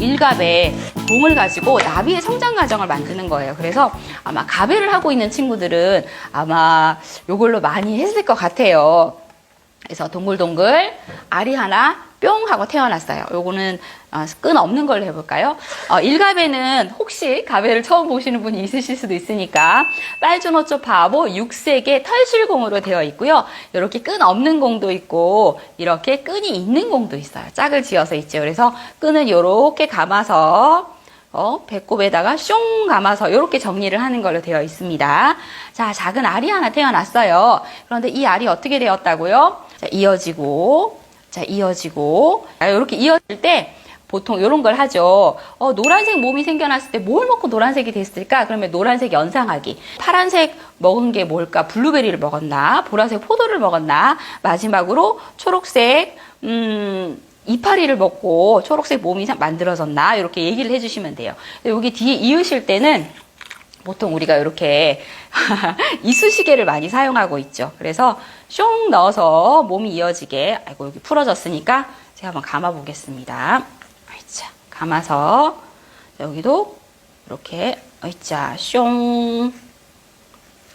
일갑의 공을 가지고 나비의 성장 과정을 만드는 거예요. 그래서 아마 가배를 하고 있는 친구들은 아마 요걸로 많이 했을 것 같아요. 그래서 동글동글 알이 하나 뿅 하고 태어났어요. 요거는 어, 끈 없는 걸로 해볼까요? 어, 일갑에는 혹시 가배를 처음 보시는 분이 있으실 수도 있으니까 빨주노초 바보 육색의 털실공으로 되어 있고요. 이렇게 끈 없는 공도 있고 이렇게 끈이 있는 공도 있어요. 짝을 지어서 있죠. 그래서 끈을 이렇게 감아서 어, 배꼽에다가 숑 감아서 이렇게 정리를 하는 걸로 되어 있습니다. 자, 작은 알이 하나 태어났어요. 그런데 이 알이 어떻게 되었다고요? 자, 이어지고, 자, 이어지고, 자, 이렇게 이어질 때 보통 이런 걸 하죠. 어, 노란색 몸이 생겨났을 때 뭘 먹고 노란색이 됐을까? 그러면 노란색 연상하기. 파란색 먹은 게 뭘까? 블루베리를 먹었나? 보라색 포도를 먹었나? 마지막으로 초록색, 음, 이파리를 먹고 초록색 몸이 사- 만들어졌나? 이렇게 얘기를 해주시면 돼요. 여기 뒤에 이으실 때는 보통 우리가 이렇게 이쑤시개를 많이 사용하고 있죠. 그래서 숑 넣어서 몸이 이어지게, 아이고, 여기 풀어졌으니까 제가 한번 감아 보겠습니다. 아이차, 감아서 여기도 이렇게, 아이차, 숑,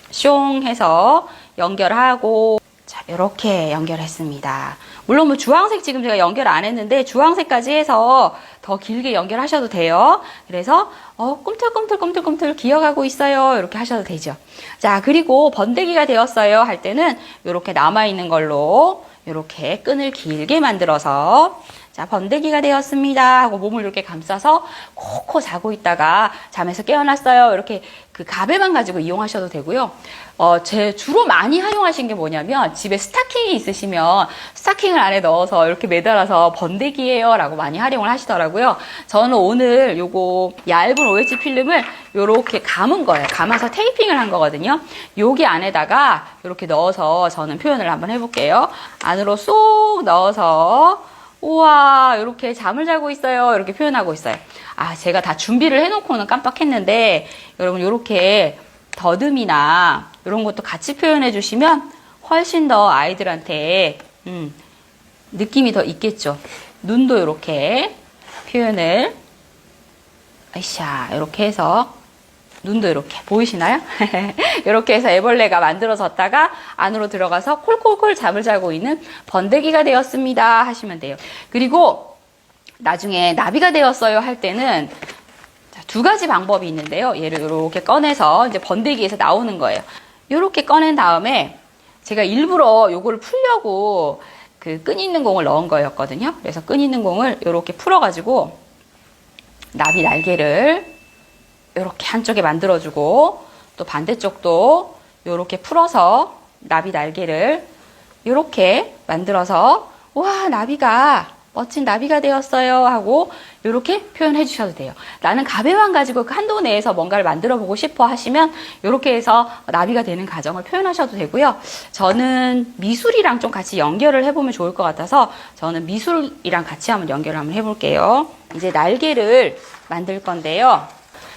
숑 해서 연결하고, 자, 이렇게 연결했습니다. 물론 뭐 주황색 지금 제가 연결 안 했는데 주황색까지 해서 더 길게 연결하셔도 돼요. 그래서 어, 꿈틀꿈틀꿈틀꿈틀 기어가고 있어요. 이렇게 하셔도 되죠. 자, 그리고 번데기가 되었어요 할 때는 이렇게 남아 있는 걸로 이렇게 끈을 길게 만들어서 자, 번데기가 되었습니다. 하고 몸을 이렇게 감싸서 코코 자고 있다가 잠에서 깨어났어요. 이렇게 그 가베만 가지고 이용하셔도 되고요. 어, 제 주로 많이 활용하신 게 뭐냐면 집에 스타킹이 있으시면 스타킹을 안에 넣어서 이렇게 매달아서 번데기예요. 라고 많이 활용을 하시더라고요. 저는 오늘 요거 얇은 OH 필름을 요렇게 감은 거예요. 감아서 테이핑을 한 거거든요. 여기 안에다가 이렇게 넣어서 저는 표현을 한번 해볼게요. 안으로 쏙 넣어서 우와, 이렇게 잠을 자고 있어요. 이렇게 표현하고 있어요. 아, 제가 다 준비를 해놓고는 깜빡했는데, 여러분, 이렇게 더듬이나 이런 것도 같이 표현해 주시면 훨씬 더 아이들한테, 음, 느낌이 더 있겠죠. 눈도 이렇게 표현을, 아이샤, 이렇게 해서 눈도 이렇게 보이시나요? 이렇게 해서 애벌레가 만들어졌다가 안으로 들어가서 콜콜콜 잠을 자고 있는 번데기가 되었습니다 하시면 돼요. 그리고 나중에 나비가 되었어요 할 때는 자, 두 가지 방법이 있는데요. 얘를 이렇게 꺼내서 이제 번데기에서 나오는 거예요. 이렇게 꺼낸 다음에 제가 일부러 요거를 풀려고 그 끈 있는 공을 넣은 거였거든요. 그래서 끈 있는 공을 이렇게 풀어가지고 나비 날개를 이렇게 한쪽에 만들어주고 또 반대쪽도 이렇게 풀어서 나비 날개를 이렇게 만들어서 와 나비가 멋진 나비가 되었어요 하고 이렇게 표현해 주셔도 돼요. 나는 가베만 가지고 그 한도 내에서 뭔가를 만들어 보고 싶어 하시면 이렇게 해서 나비가 되는 과정을 표현하셔도 되고요. 저는 미술이랑 좀 같이 연결을 해보면 좋을 것 같아서 저는 미술이랑 같이 한번 연결을 한번 해볼게요. 이제 날개를 만들 건데요.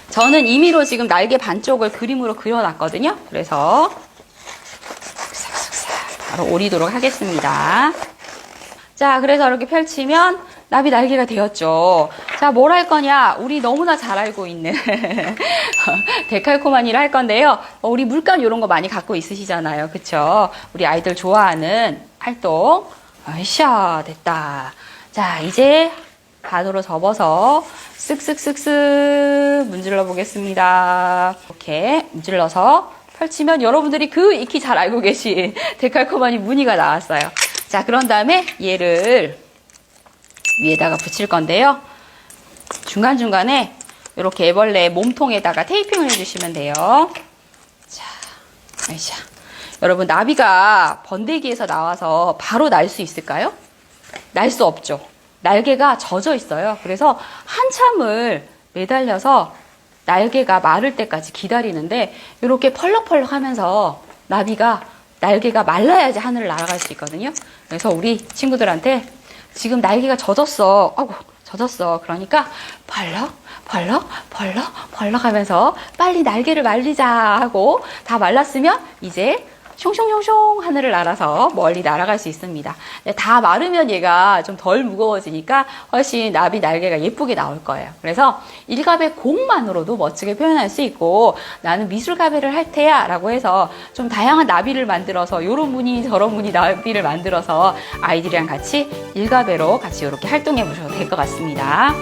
저는 임의로 지금 날개 반쪽을 그림으로 그려놨거든요. 그래서 바로 오리도록 하겠습니다. 자, 그래서 이렇게 펼치면 나비 날개가 되었죠. 자, 뭘 할 거냐? 우리 너무나 잘 알고 있는 데칼코마니를 할 건데요. 어, 우리 물감 이런 거 많이 갖고 있으시잖아요. 그쵸? 우리 아이들 좋아하는 활동. 아이샤, 됐다. 자, 이제 반으로 접어서 쓱쓱쓱쓱 문질러 보겠습니다. 이렇게 문질러서 펼치면 여러분들이 그 익히 잘 알고 계신 데칼코마니 무늬가 나왔어요. 자, 그런 다음에 얘를 위에다가 붙일 건데요. 중간중간에 이렇게 애벌레 몸통에다가 테이핑을 해주시면 돼요. 자, 아이샤. 여러분, 나비가 번데기에서 나와서 바로 날 수 있을까요? 날 수 없죠. 날개가 젖어 있어요. 그래서 한참을 매달려서 날개가 마를 때까지 기다리는데 이렇게 펄럭펄럭 하면서 나비가 날개가 말라야지 하늘을 날아갈 수 있거든요. 그래서 우리 친구들한테 지금 날개가 젖었어. 아고, 젖었어. 그러니까 벌럭, 벌럭, 벌럭, 벌럭 하면서 빨리 날개를 말리자 하고 다 말랐으면 이제 숑숑숑숑 하늘을 날아서 멀리 날아갈 수 있습니다. 네, 다 마르면 얘가 좀 덜 무거워지니까 훨씬 나비 날개가 예쁘게 나올 거예요. 그래서 일갑의 공만으로도 멋지게 표현할 수 있고 나는 미술가배를 할 테야 라고 해서 좀 다양한 나비를 만들어서 요런 무늬 저런 무늬 나비를 만들어서 아이들이랑 같이 일가배로 같이 이렇게 활동해 보셔도 될 것 같습니다.